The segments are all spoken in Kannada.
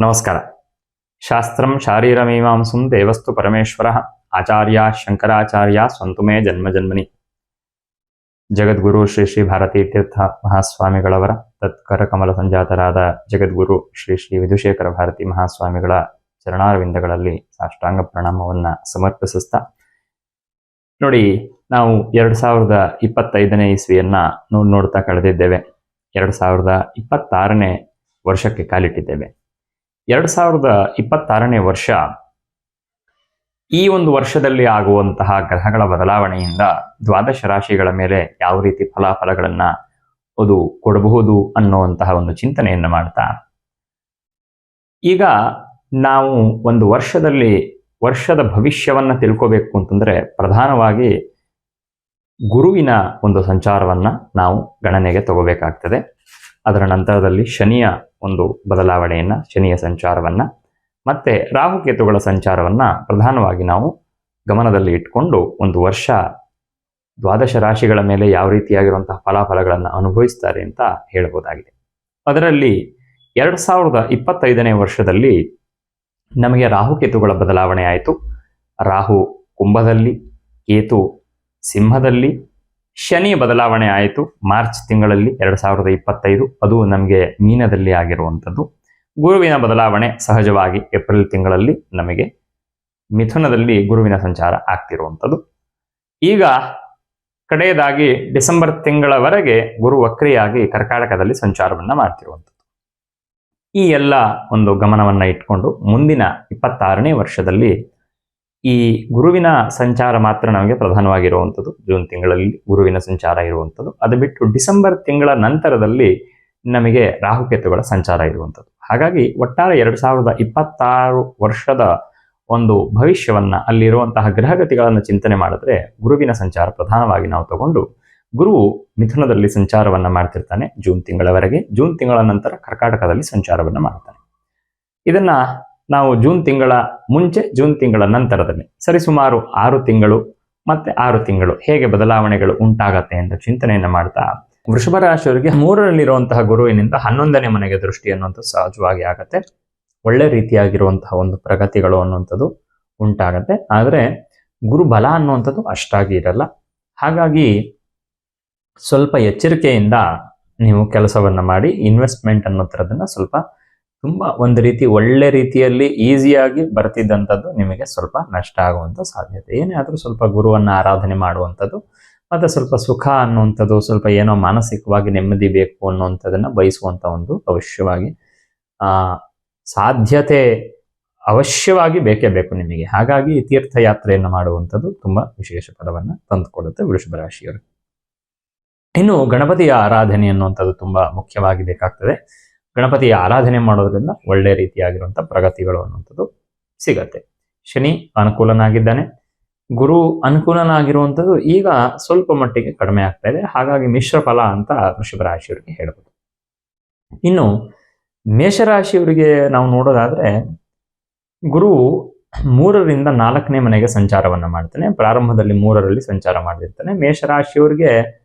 ನಮಸ್ಕಾರ. ಶಾಸ್ತ್ರಂ ಶಾರೀರಮೀಮಾಂಸುಂ ದೇವಸ್ತು ಪರಮೇಶ್ವರ ಆಚಾರ್ಯ ಶಂಕರಾಚಾರ್ಯ ಸ್ವಂತುಮೇ ಜನ್ಮ ಜನ್ಮನಿ. ಜಗದ್ಗುರು ಶ್ರೀ ಶ್ರೀ ಭಾರತೀ ತೀರ್ಥ ಮಹಾಸ್ವಾಮಿಗಳವರ ತತ್ಕರ ಕಮಲ ಸಂಜಾತರಾದ ಜಗದ್ಗುರು ಶ್ರೀ ಶ್ರೀ ವಿಧುಶೇಖರ ಭಾರತಿ ಮಹಾಸ್ವಾಮಿಗಳ ಚರಣಾರವಿಂದಗಳಲ್ಲಿ ಸಾಷ್ಟಾಂಗ ಪ್ರಣಾಮವನ್ನ ಸಮರ್ಪಿಸುತ್ತಾ ನೋಡಿ, ನಾವು ಎರಡು ಸಾವಿರದ ಇಪ್ಪತ್ತೈದನೇ ಇಸ್ವಿಯನ್ನ ನೋಡ್ ನೋಡ್ತಾ ಕಳೆದಿದ್ದೇವೆ. ಎರಡು ಸಾವಿರದ ಇಪ್ಪತ್ತಾರನೇ ವರ್ಷಕ್ಕೆ ಕಾಲಿಟ್ಟಿದ್ದೇವೆ. ಎರಡು ಸಾವಿರದ ಇಪ್ಪತ್ತಾರನೇ ವರ್ಷ ಈ ಒಂದು ವರ್ಷದಲ್ಲಿ ಆಗುವಂತಹ ಗ್ರಹಗಳ ಬದಲಾವಣೆಯಿಂದ ದ್ವಾದಶ ರಾಶಿಗಳ ಮೇಲೆ ಯಾವ ರೀತಿ ಫಲಾಫಲಗಳನ್ನ ಅದು ಕೊಡಬಹುದು ಅನ್ನುವಂತಹ ಒಂದು ಚಿಂತನೆಯನ್ನು ಮಾಡ್ತಾ, ಈಗ ನಾವು ಒಂದು ವರ್ಷದಲ್ಲಿ ವರ್ಷದ ಭವಿಷ್ಯವನ್ನ ತಿಳ್ಕೋಬೇಕು ಅಂತಂದ್ರೆ ಪ್ರಧಾನವಾಗಿ ಗುರುವಿನ ಒಂದು ಸಂಚಾರವನ್ನ ನಾವು ಗಣನೆಗೆ ತಗೋಬೇಕಾಗ್ತದೆ. ಅದರ ನಂತರದಲ್ಲಿ ಶನಿಯ ಒಂದು ಬದಲಾವಣೆಯನ್ನ, ಶನಿಯ ಸಂಚಾರವನ್ನ, ಮತ್ತೆ ರಾಹುಕೇತುಗಳ ಸಂಚಾರವನ್ನ ಪ್ರಧಾನವಾಗಿ ನಾವು ಗಮನದಲ್ಲಿ ಇಟ್ಕೊಂಡು ಒಂದು ವರ್ಷ ದ್ವಾದಶ ರಾಶಿಗಳ ಮೇಲೆ ಯಾವ ರೀತಿಯಾಗಿರುವಂತಹ ಫಲಾಫಲಗಳನ್ನು ಅನುಭವಿಸ್ತಾರೆ ಅಂತ ಹೇಳಬಹುದಾಗಿದೆ ಅದರಲ್ಲಿ ಎರಡು ಸಾವಿರದ ಇಪ್ಪತ್ತೈದನೇ ವರ್ಷದಲ್ಲಿ ನಮಗೆ ರಾಹುಕೇತುಗಳ ಬದಲಾವಣೆ ಆಯಿತು. ರಾಹು ಕುಂಭದಲ್ಲಿ, ಕೇತು ಸಿಂಹದಲ್ಲಿ, ಶನಿ ಬದಲಾವಣೆ ಆಯಿತು. ಮಾರ್ಚ್ ತಿಂಗಳಲ್ಲಿ ಎರಡು ಸಾವಿರದ ಇಪ್ಪತ್ತೈದು, ಅದು ನಮಗೆ ಮೀನದಲ್ಲಿ ಆಗಿರುವಂಥದ್ದು. ಗುರುವಿನ ಬದಲಾವಣೆ ಸಹಜವಾಗಿ ಏಪ್ರಿಲ್ ತಿಂಗಳಲ್ಲಿ ನಮಗೆ ಮಿಥುನದಲ್ಲಿ ಗುರುವಿನ ಸಂಚಾರ ಆಗ್ತಿರುವಂಥದ್ದು. ಈಗ ಕಡೆಯದಾಗಿ ಡಿಸೆಂಬರ್ ತಿಂಗಳವರೆಗೆ ಗುರು ವಕ್ರಿಯಾಗಿ ಕರ್ಕಾಟಕದಲ್ಲಿ ಸಂಚಾರವನ್ನು ಮಾಡ್ತಿರುವಂಥದ್ದು. ಈ ಎಲ್ಲ ಒಂದು ಗಮನವನ್ನು ಇಟ್ಕೊಂಡು ಮುಂದಿನ ಇಪ್ಪತ್ತಾರನೇ ವರ್ಷದಲ್ಲಿ ಈ ಗುರುವಿನ ಸಂಚಾರ ಮಾತ್ರ ನಮಗೆ ಪ್ರಧಾನವಾಗಿರುವಂಥದ್ದು. ಜೂನ್ ತಿಂಗಳಲ್ಲಿ ಗುರುವಿನ ಸಂಚಾರ ಇರುವಂಥದ್ದು. ಅದು ಬಿಟ್ಟು ಡಿಸೆಂಬರ್ ತಿಂಗಳ ನಂತರದಲ್ಲಿ ನಮಗೆ ರಾಹುಕೇತುಗಳ ಸಂಚಾರ ಇರುವಂಥದ್ದು. ಹಾಗಾಗಿ ಒಟ್ಟಾರೆ ಎರಡು ಸಾವಿರದ ಇಪ್ಪತ್ತಾರು ವರ್ಷದ ಒಂದು ಭವಿಷ್ಯವನ್ನ ಅಲ್ಲಿರುವಂತಹ ಗ್ರಹಗತಿಗಳನ್ನು ಚಿಂತನೆ ಮಾಡಿದ್ರೆ ಗುರುವಿನ ಸಂಚಾರ ಪ್ರಧಾನವಾಗಿ ನಾವು ತಗೊಂಡು ಗುರುವು ಮಿಥುನದಲ್ಲಿ ಸಂಚಾರವನ್ನ ಮಾಡ್ತಿರ್ತಾನೆ ಜೂನ್ ತಿಂಗಳವರೆಗೆ. ಜೂನ್ ತಿಂಗಳ ನಂತರ ಕರ್ಕಾಟಕದಲ್ಲಿ ಸಂಚಾರವನ್ನ ಮಾಡ್ತಾನೆ. ಇದನ್ನ ನಾವು ಜೂನ್ ತಿಂಗಳ ಮುಂಚೆ, ಜೂನ್ ತಿಂಗಳ ನಂತರದಲ್ಲಿ ಸರಿಸುಮಾರು ಆರು ತಿಂಗಳು ಮತ್ತೆ ಆರು ತಿಂಗಳು ಹೇಗೆ ಬದಲಾವಣೆಗಳು ಉಂಟಾಗತ್ತೆ ಅಂತ ಚಿಂತನೆಯನ್ನು ಮಾಡ್ತಾ ವೃಷಭ ರಾಶಿಯವರಿಗೆ ಮೂರರಲ್ಲಿರುವಂತಹ ಗುರುವಿನಿಂದ ಹನ್ನೊಂದನೇ ಮನೆಗೆ ದೃಷ್ಟಿ ಅನ್ನುವಂಥದ್ದು ಸಹಜವಾಗಿ ಆಗತ್ತೆ. ಒಳ್ಳೆ ರೀತಿಯಾಗಿರುವಂತಹ ಒಂದು ಪ್ರಗತಿಗಳು ಅನ್ನುವಂಥದ್ದು ಉಂಟಾಗತ್ತೆ. ಆದರೆ ಗುರು ಬಲ ಅನ್ನುವಂಥದ್ದು ಅಷ್ಟಾಗಿ ಇರಲ್ಲ. ಹಾಗಾಗಿ ಸ್ವಲ್ಪ ಎಚ್ಚರಿಕೆಯಿಂದ ನೀವು ಕೆಲಸವನ್ನ ಮಾಡಿ ಇನ್ವೆಸ್ಟ್ಮೆಂಟ್ ಅನ್ನೋ ಥರದನ್ನು ಸ್ವಲ್ಪ ತುಂಬಾ ಒಂದು ರೀತಿ ಒಳ್ಳೆ ರೀತಿಯಲ್ಲಿ ಈಸಿಯಾಗಿ ಬರ್ತಿದ್ದಂಥದ್ದು ನಿಮಗೆ ಸ್ವಲ್ಪ ನಷ್ಟ ಆಗುವಂಥ ಸಾಧ್ಯತೆ. ಏನೇ ಆದರೂ ಸ್ವಲ್ಪ ಗುರುವನ್ನ ಆರಾಧನೆ ಮಾಡುವಂಥದ್ದು, ಮತ್ತೆ ಸ್ವಲ್ಪ ಸುಖ ಅನ್ನುವಂಥದ್ದು, ಸ್ವಲ್ಪ ಏನೋ ಮಾನಸಿಕವಾಗಿ ನೆಮ್ಮದಿ ಬೇಕು ಅನ್ನುವಂಥದ್ದನ್ನ ಬಯಸುವಂಥ ಒಂದು ಅವಶ್ಯವಾಗಿ ಸಾಧ್ಯತೆ ಅವಶ್ಯವಾಗಿ ಬೇಕೇ ಬೇಕು ನಿಮಗೆ. ಹಾಗಾಗಿ ತೀರ್ಥಯಾತ್ರೆಯನ್ನು ಮಾಡುವಂಥದ್ದು ತುಂಬಾ ವಿಶೇಷ ಫಲವನ್ನ ತಂದುಕೊಡುತ್ತೆ ವೃಷಭ ರಾಶಿಯವರು ಇನ್ನು ಗಣಪತಿಯ ಆರಾಧನೆ ಅನ್ನುವಂಥದ್ದು ತುಂಬ ಮುಖ್ಯವಾಗಿ ಬೇಕಾಗ್ತದೆ. ಗಣಪತಿಯ ಆರಾಧನೆ ಮಾಡೋದ್ರಿಂದ ಒಳ್ಳೆ ರೀತಿಯಾಗಿರುವಂಥ ಪ್ರಗತಿಗಳು ಅನ್ನುವಂಥದ್ದು ಸಿಗತ್ತೆ. ಶನಿ ಅನುಕೂಲನಾಗಿದ್ದಾನೆ. ಗುರು ಅನುಕೂಲನಾಗಿರುವಂಥದ್ದು ಈಗ ಸ್ವಲ್ಪ ಮಟ್ಟಿಗೆ ಕಡಿಮೆ ಆಗ್ತಾ ಇದೆ. ಹಾಗಾಗಿ ಮಿಶ್ರ ಫಲ ಅಂತ ರಾಶಿಯವರಿಗೆ ಹೇಳ್ಬೋದು. ಇನ್ನು ಮೇಷರಾಶಿಯವರಿಗೆ ನಾವು ನೋಡೋದಾದ್ರೆ ಗುರು ಮೂರರಿಂದ ನಾಲ್ಕನೇ ಮನೆಗೆ ಸಂಚಾರವನ್ನು ಮಾಡ್ತಾನೆ. ಪ್ರಾರಂಭದಲ್ಲಿ ಮೂರರಲ್ಲಿ ಸಂಚಾರ ಮಾಡಿರ್ತಾನೆ ಮೇಷರಾಶಿಯವರಿಗೆ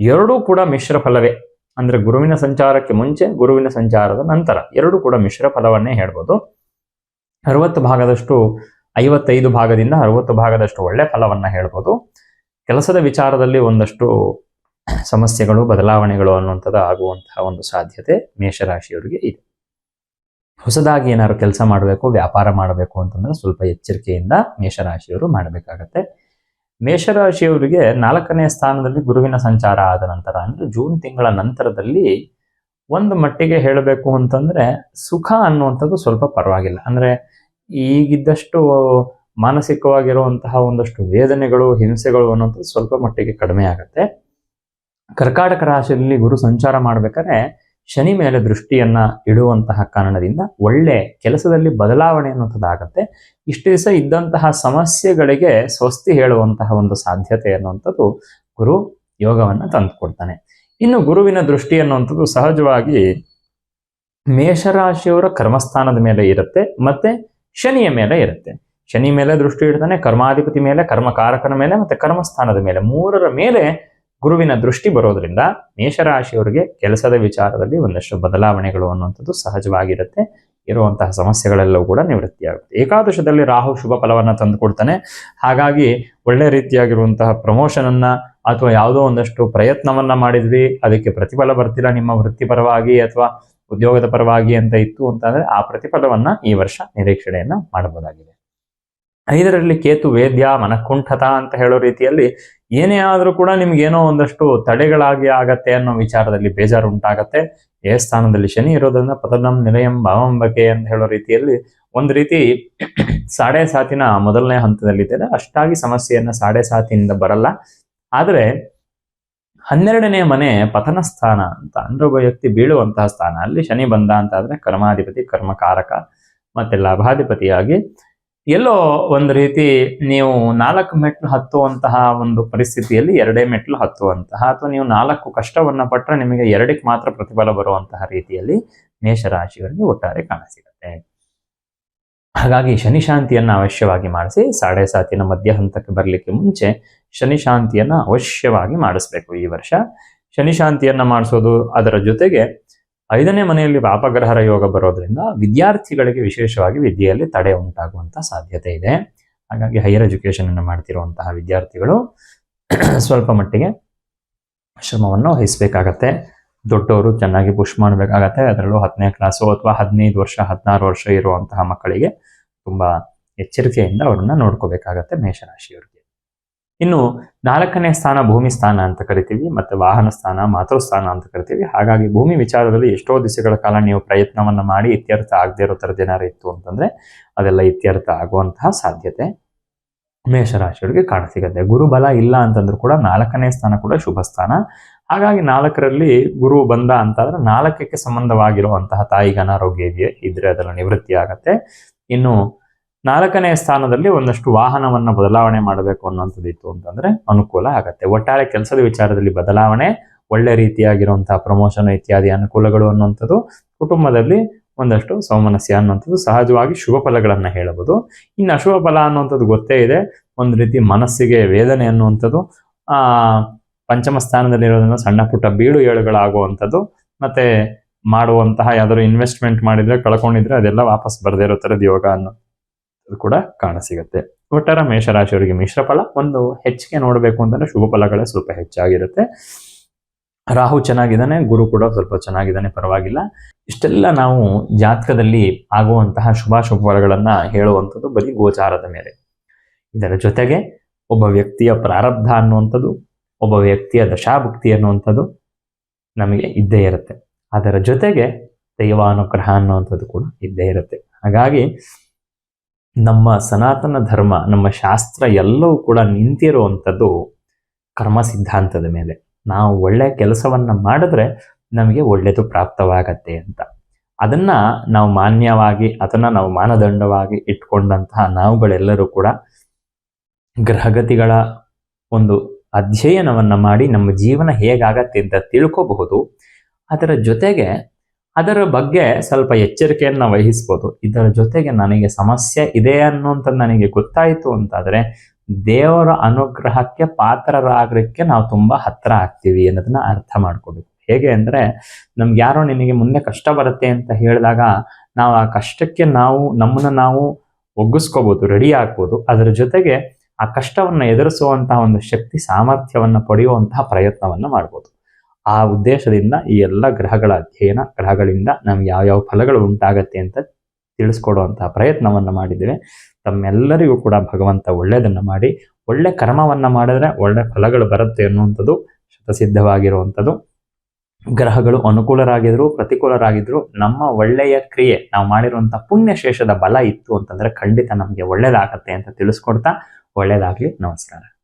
ಎರಡೂ ಕೂಡ ಮಿಶ್ರ ಫಲವೇ. ಅಂದ್ರೆ ಗುರುವಿನ ಸಂಚಾರಕ್ಕೆ ಮುಂಚೆ, ಗುರುವಿನ ಸಂಚಾರದ ನಂತರ. ಎರಡು ಕೂಡ ಮಿಶ್ರ ಫಲವನ್ನೇ ಹೇಳ್ಬೋದು. ಅರವತ್ತು ಭಾಗದಷ್ಟು, ಐವತ್ತೈದು ಭಾಗದಿಂದ ಅರವತ್ತು ಭಾಗದಷ್ಟು ಒಳ್ಳೆ ಫಲವನ್ನ ಹೇಳ್ಬೋದು. ಕೆಲಸದ ವಿಚಾರದಲ್ಲಿ ಒಂದಷ್ಟು ಸಮಸ್ಯೆಗಳು, ಬದಲಾವಣೆಗಳು ಅನ್ನುವಂಥದ್ದು ಆಗುವಂತಹ ಒಂದು ಸಾಧ್ಯತೆ ಮೇಷರಾಶಿಯವರಿಗೆ ಇದೆ. ಹೊಸದಾಗಿ ಏನಾದ್ರು ಕೆಲಸ ಮಾಡಬೇಕು, ವ್ಯಾಪಾರ ಮಾಡಬೇಕು ಅಂತಂದ್ರೆ ಸ್ವಲ್ಪ ಎಚ್ಚರಿಕೆಯಿಂದ ಮೇಷರಾಶಿಯವರು ಮಾಡಬೇಕಾಗತ್ತೆ. ಮೇಷರಾಶಿಯವರಿಗೆ ನಾಲ್ಕನೇ ಸ್ಥಾನದಲ್ಲಿ ಗುರುವಿನ ಸಂಚಾರ ಆದ ನಂತರ, ಅಂದ್ರೆ ಜೂನ್ ತಿಂಗಳ ನಂತರದಲ್ಲಿ ಒಂದು ಮಟ್ಟಿಗೆ ಹೇಳಬೇಕು ಅಂತಂದ್ರೆ ಸುಖ ಅನ್ನುವಂಥದ್ದು ಸ್ವಲ್ಪ ಪರವಾಗಿಲ್ಲ. ಅಂದ್ರೆ ಈಗಿದ್ದಷ್ಟು ಮಾನಸಿಕವಾಗಿರುವಂತಹ ಒಂದಷ್ಟು ವೇದನೆಗಳು, ಹಿಂಸೆಗಳು ಅನ್ನುವಂಥದ್ದು ಸ್ವಲ್ಪ ಮಟ್ಟಿಗೆ ಕಡಿಮೆ ಆಗುತ್ತೆ. ಕರ್ಕಾಟಕ ರಾಶಿಯಲ್ಲಿ ಗುರು ಸಂಚಾರ ಮಾಡ್ಬೇಕಾದ್ರೆ ಶನಿ ಮೇಲೆ ದೃಷ್ಟಿಯನ್ನ ಇಡುವಂತಹ ಕಾರಣದಿಂದ ಒಳ್ಳೆ ಕೆಲಸದಲ್ಲಿ ಬದಲಾವಣೆ ಅನ್ನುವಂಥದ್ದಾಗತ್ತೆ. ಇಷ್ಟು ದಿವಸ ಇದ್ದಂತಹ ಸಮಸ್ಯೆಗಳಿಗೆ ಸ್ವಸ್ತಿ ಹೇಳುವಂತಹ ಒಂದು ಸಾಧ್ಯತೆ ಅನ್ನುವಂಥದ್ದು ಗುರು ಯೋಗವನ್ನು ತಂದುಕೊಡ್ತಾನೆ. ಇನ್ನು ಗುರುವಿನ ದೃಷ್ಟಿ ಅನ್ನುವಂಥದ್ದು ಸಹಜವಾಗಿ ಮೇಷರಾಶಿಯವರ ಕರ್ಮಸ್ಥಾನದ ಮೇಲೆ ಇರುತ್ತೆ, ಮತ್ತೆ ಶನಿಯ ಮೇಲೆ ಇರುತ್ತೆ. ಶನಿ ಮೇಲೆ ದೃಷ್ಟಿ ಇಡ್ತಾನೆ, ಕರ್ಮಾಧಿಪತಿ ಮೇಲೆ, ಕರ್ಮಕಾರಕನ ಮೇಲೆ, ಮತ್ತೆ ಕರ್ಮಸ್ಥಾನದ ಮೇಲೆ. ಮೂರರ ಮೇಲೆ ಗುರುವಿನ ದೃಷ್ಟಿ ಬರೋದ್ರಿಂದ ಮೇಷರಾಶಿಯವರಿಗೆ ಕೆಲಸದ ವಿಚಾರದಲ್ಲಿ ಒಂದಷ್ಟು ಬದಲಾವಣೆಗಳು ಅನ್ನುವಂಥದ್ದು ಸಹಜವಾಗಿರುತ್ತೆ. ಇರುವಂತಹ ಸಮಸ್ಯೆಗಳೆಲ್ಲವೂ ಕೂಡ ನಿವೃತ್ತಿಯಾಗುತ್ತೆ. ಏಕಾದಶದಲ್ಲಿ ರಾಹು ಶುಭ ಫಲವನ್ನು ತಂದುಕೊಡ್ತಾನೆ ಹಾಗಾಗಿ ಒಳ್ಳೆ ರೀತಿಯಾಗಿರುವಂತಹ ಪ್ರಮೋಷನ್ ಅನ್ನ ಅಥವಾ ಯಾವುದೋ ಒಂದಷ್ಟು ಪ್ರಯತ್ನವನ್ನ ಮಾಡಿದ್ವಿ, ಅದಕ್ಕೆ ಪ್ರತಿಫಲ ಬರ್ತಿಲ್ಲ ನಿಮ್ಮ ವೃತ್ತಿಪರವಾಗಿ ಅಥವಾ ಉದ್ಯೋಗದ ಪರವಾಗಿ ಅಂತ ಇತ್ತು ಅಂತಂದ್ರೆ ಆ ಪ್ರತಿಫಲವನ್ನ ಈ ವರ್ಷ ನಿರೀಕ್ಷಣೆಯನ್ನು ಮಾಡಬಹುದಾಗಿದೆ. ಐದರಲ್ಲಿ ಕೇತು ವೇದ್ಯ ಮನಕುಂಠತ ಅಂತ ಹೇಳೋ ರೀತಿಯಲ್ಲಿ ಏನೇ ಆದರೂ ಕೂಡ ನಿಮ್ಗೇನೋ ಒಂದಷ್ಟು ತಡೆಗಳಾಗಿ ಆಗತ್ತೆ ಅನ್ನೋ ವಿಚಾರದಲ್ಲಿ ಬೇಜಾರು ಉಂಟಾಗತ್ತೆ ಏ ಸ್ಥಾನದಲ್ಲಿ ಶನಿ ಇರೋದ್ರಿಂದ ಪತನಂ ನಿಲಯಂ ಭಾವಂಬಕೆ ಅಂತ ಹೇಳೋ ರೀತಿಯಲ್ಲಿ ಒಂದು ರೀತಿ ಸಾಡೆ ಸಾತಿನ ಮೊದಲನೇ ಹಂತದಲ್ಲಿದ್ದಾರೆ ಅಷ್ಟಾಗಿ ಸಮಸ್ಯೆಯನ್ನ ಸಾಡೆ ಸಾತಿಯಿಂದ ಬರಲ್ಲ. ಆದರೆ ಹನ್ನೆರಡನೇ ಮನೆ ಪತನ ಸ್ಥಾನ ಅಂತ, ಅಂದ್ರೆ ಒಬ್ಬ ವ್ಯಕ್ತಿ ಬೀಳುವಂತಹ ಸ್ಥಾನ. ಅಲ್ಲಿ ಶನಿ ಬಂದ ಅಂತ ಆದ್ರೆ ಕರ್ಮಾಧಿಪತಿ, ಕರ್ಮಕಾರಕ ಮತ್ತೆ ಲಾಭಾಧಿಪತಿಯಾಗಿ ಎಲ್ಲೋ ಒಂದು ರೀತಿ ನೀವು ನಾಲ್ಕು ಮೆಟ್ಲು ಹತ್ತುವಂತಹ ಒಂದು ಪರಿಸ್ಥಿತಿಯಲ್ಲಿ ಎರಡೇ ಮೆಟ್ಲು ಹತ್ತುವಂತಹ ಅಥವಾ ನೀವು ನಾಲ್ಕು ಕಷ್ಟವನ್ನ ಪಟ್ಟರೆ ನಿಮಗೆ ಎರಡಕ್ಕೆ ಮಾತ್ರ ಪ್ರತಿಫಲ ಬರುವಂತಹ ರೀತಿಯಲ್ಲಿ ಮೇಷರಾಶಿಯವರಿಗೆ ಒಟ್ಟಾರೆ ಕಾಣಸಿಗುತ್ತೆ. ಹಾಗಾಗಿ ಶನಿ ಶಾಂತಿಯನ್ನ ಅವಶ್ಯವಾಗಿ ಮಾಡಿಸಿ, ಸಾಡೆ ಸಾತಿನ ಮಧ್ಯ ಹಂತಕ್ಕೆ ಬರಲಿಕ್ಕೆ ಮುಂಚೆ ಶನಿ ಶಾಂತಿಯನ್ನ ಅವಶ್ಯವಾಗಿ ಮಾಡಿಸ್ಬೇಕು ಈ ವರ್ಷ. ಶನಿ ಶಾಂತಿಯನ್ನ ಮಾಡಿಸೋದು ಅದರ ಜೊತೆಗೆ ಐದನೇ ಮನೆಯಲ್ಲಿ ಪಾಪಗ್ರಹರ ಯೋಗ ಬರೋದ್ರಿಂದ ವಿದ್ಯಾರ್ಥಿಗಳಿಗೆ ವಿಶೇಷವಾಗಿ ವಿದ್ಯೆಯಲ್ಲಿ ತಡೆ ಉಂಟಾಗುವಂತ ಸಾಧ್ಯತೆ ಇದೆ. ಹಾಗಾಗಿ ಹೈಯರ್ ಎಜುಕೇಶನ್ ಅನ್ನು ಮಾಡ್ತಿರುವಂತಹ ವಿದ್ಯಾರ್ಥಿಗಳು ಸ್ವಲ್ಪ ಮಟ್ಟಿಗೆ ಶ್ರಮವನ್ನು ವಹಿಸಬೇಕಾಗತ್ತೆ. ದೊಡ್ಡವರು ಚೆನ್ನಾಗಿ ಪುಷ್ ಮಾಡಬೇಕಾಗತ್ತೆ. ಅದರಲ್ಲೂ ಹತ್ತನೇ ಕ್ಲಾಸು ಅಥವಾ ಹದಿನೈದು ವರ್ಷ, ಹದಿನಾರು ವರ್ಷ ಇರುವಂತಹ ಮಕ್ಕಳಿಗೆ ತುಂಬಾ ಎಚ್ಚರಿಕೆಯಿಂದ ಅವರನ್ನ ನೋಡ್ಕೋಬೇಕಾಗತ್ತೆ ಮೇಷರಾಶಿಯವರಿಗೆ. ಇನ್ನು ನಾಲ್ಕನೇ ಸ್ಥಾನ ಭೂಮಿ ಸ್ಥಾನ ಅಂತ ಕರಿತೀವಿ, ಮತ್ತೆ ವಾಹನ ಸ್ಥಾನ ಮಾತೃಸ್ಥಾನ ಅಂತ ಕರಿತೀವಿ. ಹಾಗಾಗಿ ಭೂಮಿ ವಿಚಾರದಲ್ಲಿ ಎಷ್ಟೋ ದಿವಸಗಳ ಕಾಲ ನೀವು ಪ್ರಯತ್ನವನ್ನ ಮಾಡಿ ಇತ್ಯರ್ಥ ಆಗದೆ ಇರೋ ಥರದ್ದು ಏನಾರು ಇತ್ತು ಅಂತಂದ್ರೆ ಅದೆಲ್ಲ ಇತ್ಯರ್ಥ ಆಗುವಂತಹ ಸಾಧ್ಯತೆ ಮೇಷರಾಶಿಯವರಿಗೆ ಕಾಣಸಿಗತ್ತೆ. ಗುರುಬಲ ಇಲ್ಲ ಅಂತಂದ್ರೂ ಕೂಡ ನಾಲ್ಕನೇ ಸ್ಥಾನ ಕೂಡ ಶುಭ ಸ್ಥಾನ. ಹಾಗಾಗಿ ನಾಲ್ಕರಲ್ಲಿ ಗುರು ಬಂದ ಅಂತಂದ್ರೆ ನಾಲ್ಕಕ್ಕೆ ಸಂಬಂಧವಾಗಿರುವಂತಹ ತಾಯಿಗೆ ಅನಾರೋಗ್ಯ ಇದೆಯೇ, ಇದ್ರೆ ಅದರ ನಿವೃತ್ತಿ ಆಗತ್ತೆ. ಇನ್ನು ನಾಲ್ಕನೇ ಸ್ಥಾನದಲ್ಲಿ ಒಂದಷ್ಟು ವಾಹನವನ್ನ ಬದಲಾವಣೆ ಮಾಡಬೇಕು ಅನ್ನುವಂಥದ್ದು ಇತ್ತು ಅಂತಂದ್ರೆ ಅನುಕೂಲ ಆಗತ್ತೆ. ಒಟ್ಟಾರೆ ಕೆಲಸದ ವಿಚಾರದಲ್ಲಿ ಬದಲಾವಣೆ, ಒಳ್ಳೆ ರೀತಿಯಾಗಿರುವಂತಹ ಪ್ರಮೋಷನ್ ಇತ್ಯಾದಿ ಅನುಕೂಲಗಳು ಅನ್ನುವಂಥದ್ದು ಕುಟುಂಬದಲ್ಲಿ ಒಂದಷ್ಟು ಸೌಮನಸ್ಯ ಅನ್ನುವಂಥದ್ದು ಸಹಜವಾಗಿ ಶುಭ ಫಲಗಳನ್ನ ಹೇಳಬಹುದು. ಇನ್ನು ಅಶುಭ ಫಲ ಅನ್ನುವಂಥದ್ದು ಗೊತ್ತೇ ಇದೆ. ಒಂದು ರೀತಿ ಮನಸ್ಸಿಗೆ ವೇದನೆ ಅನ್ನುವಂಥದ್ದು, ಆ, ಪಂಚಮ ಸ್ಥಾನದಲ್ಲಿರೋದ್ರಿಂದ ಸಣ್ಣ ಪುಟ್ಟ ಬೀಳು ಏಳುಗಳಾಗುವಂಥದ್ದು, ಮತ್ತೆ ಮಾಡುವಂತಹ ಯಾವ್ದಾದ್ರು ಇನ್ವೆಸ್ಟ್ಮೆಂಟ್ ಮಾಡಿದ್ರೆ, ಕಳ್ಕೊಂಡಿದ್ರೆ ಅದೆಲ್ಲ ವಾಪಸ್ ಬರದೇ ಇರೋ ಥರದ ಯೋಗ ಅನ್ನೋ ಕೂಡ ಕಾಣಸಿಗುತ್ತೆ ಒಟ್ಟಾರ ಮೇಷರಾಶಿಯವರಿಗೆ ಮಿಶ್ರ ಫಲ, ಒಂದು ಹೆಚ್ಚಿಗೆ ನೋಡಬೇಕು ಅಂತಂದ್ರೆ ಶುಭ ಫಲಗಳೇ ಸ್ವಲ್ಪ ಹೆಚ್ಚಾಗಿರುತ್ತೆ. ರಾಹು ಚೆನ್ನಾಗಿದ್ದಾನೆ, ಗುರು ಕೂಡ ಸ್ವಲ್ಪ ಚೆನ್ನಾಗಿದ್ದಾನೆ, ಪರವಾಗಿಲ್ಲ. ಇಷ್ಟೆಲ್ಲ ನಾವು ಜಾತಕದಲ್ಲಿ ಆಗುವಂತಹ ಶುಭಾಶುಭ ಫಲಗಳನ್ನ ಹೇಳುವಂಥದ್ದು ಬರೀ ಗೋಚಾರದ ಮೇಲೆ. ಇದರ ಜೊತೆಗೆ ಒಬ್ಬ ವ್ಯಕ್ತಿಯ ಪ್ರಾರಬ್ಧ ಅನ್ನುವಂಥದ್ದು, ಒಬ್ಬ ವ್ಯಕ್ತಿಯ ದಶಾಭುಕ್ತಿ ಅನ್ನುವಂಥದ್ದು ನಮಗೆ ಇದ್ದೇ ಇರುತ್ತೆ. ಅದರ ಜೊತೆಗೆ ದೈವಾನುಗ್ರಹ ಅನ್ನುವಂಥದ್ದು ಕೂಡ ಇದ್ದೇ ಇರುತ್ತೆ. ಹಾಗಾಗಿ ನಮ್ಮ ಸನಾತನ ಧರ್ಮ, ನಮ್ಮ ಶಾಸ್ತ್ರ ಎಲ್ಲವೂ ಕೂಡ ನಿಂತಿರುವಂಥದ್ದು ಕರ್ಮ ಸಿದ್ಧಾಂತದ ಮೇಲೆ. ನಾವು ಒಳ್ಳೆ ಕೆಲಸವನ್ನು ಮಾಡಿದ್ರೆ ನಮಗೆ ಒಳ್ಳೆಯದು ಪ್ರಾಪ್ತವಾಗತ್ತೆ ಅಂತ. ಅದನ್ನ ನಾವು ಮಾನ್ಯವಾಗಿ, ಅದನ್ನ ನಾವು ಮಾನದಂಡವಾಗಿ ಇಟ್ಕೊಂಡಂತಹ ನಾವುಗಳೆಲ್ಲರೂ ಕೂಡ ಗ್ರಹಗತಿಗಳ ಒಂದು ಅಧ್ಯಯನವನ್ನು ಮಾಡಿ ನಮ್ಮ ಜೀವನ ಹೇಗಾಗತ್ತೆ ಅಂತ ತಿಳ್ಕೋಬಹುದು. ಅದರ ಜೊತೆಗೆ ಅದರ ಬಗ್ಗೆ ಸ್ವಲ್ಪ ಎಚ್ಚರಿಕೆಯನ್ನು ವಹಿಸ್ಬೋದು. ಇದರ ಜೊತೆಗೆ ನನಗೆ ಸಮಸ್ಯೆ ಇದೆ ಅನ್ನುವಂಥದ್ದು ನನಗೆ ಗೊತ್ತಾಯಿತು ಅಂತಾದರೆ ದೇವರ ಅನುಗ್ರಹಕ್ಕೆ ಪಾತ್ರರಾಗಲಿಕ್ಕೆ ನಾವು ತುಂಬ ಹತ್ರ ಆಗ್ತೀವಿ ಅನ್ನೋದನ್ನ ಅರ್ಥ ಮಾಡ್ಕೋಬೇಕು. ಹೇಗೆ ಅಂದರೆ ನಮ್ಗೆ ಯಾರೋ ನಿನಗೆ ಮುಂದೆ ಕಷ್ಟ ಬರುತ್ತೆ ಅಂತ ಹೇಳಿದಾಗ ನಾವು ಆ ಕಷ್ಟಕ್ಕೆ ನಾವು ನಮ್ಮನ್ನ ನಾವು ಒಗ್ಗಿಸ್ಕೋಬೋದು ರೆಡಿ ಆಗ್ಬೋದು. ಅದರ ಜೊತೆಗೆ ಆ ಕಷ್ಟವನ್ನು ಎದುರಿಸುವಂತಹ ಒಂದು ಶಕ್ತಿ, ಸಾಮರ್ಥ್ಯವನ್ನು ಪಡೆಯುವಂತಹ ಪ್ರಯತ್ನವನ್ನು ಮಾಡ್ಬೋದು. ಆ ಉದ್ದೇಶದಿಂದ ಈ ಎಲ್ಲ ಗ್ರಹಗಳ ಅಧ್ಯಯನ, ಗ್ರಹಗಳಿಂದ ನಮ್ಗೆ ಯಾವ್ಯಾವ ಫಲಗಳು ಉಂಟಾಗತ್ತೆ ಅಂತ ತಿಳಿಸ್ಕೊಡುವಂತಹ ಪ್ರಯತ್ನವನ್ನು ಮಾಡಿದ್ದೇವೆ. ತಮ್ಮೆಲ್ಲರಿಗೂ ಕೂಡ ಭಗವಂತ ಒಳ್ಳೆಯದನ್ನು ಮಾಡಿ, ಒಳ್ಳೆ ಕರ್ಮವನ್ನು ಮಾಡಿದ್ರೆ ಒಳ್ಳೆ ಫಲಗಳು ಬರುತ್ತೆ ಅನ್ನುವಂಥದ್ದು ಶತಸಿದ್ಧವಾಗಿರುವಂಥದ್ದು. ಗ್ರಹಗಳು ಅನುಕೂಲರಾಗಿದ್ರು, ಪ್ರತಿಕೂಲರಾಗಿದ್ರು, ನಮ್ಮ ಒಳ್ಳೆಯ ಕ್ರಿಯೆ, ನಾವು ಮಾಡಿರುವಂಥ ಪುಣ್ಯಶೇಷದ ಬಲ ಇತ್ತು ಅಂತಂದ್ರೆ ಖಂಡಿತ ನಮಗೆ ಒಳ್ಳೆಯದಾಗತ್ತೆ ಅಂತ ತಿಳಿಸ್ಕೊಡ್ತಾ, ಒಳ್ಳೇದಾಗ್ಲಿ, ನಮಸ್ಕಾರ.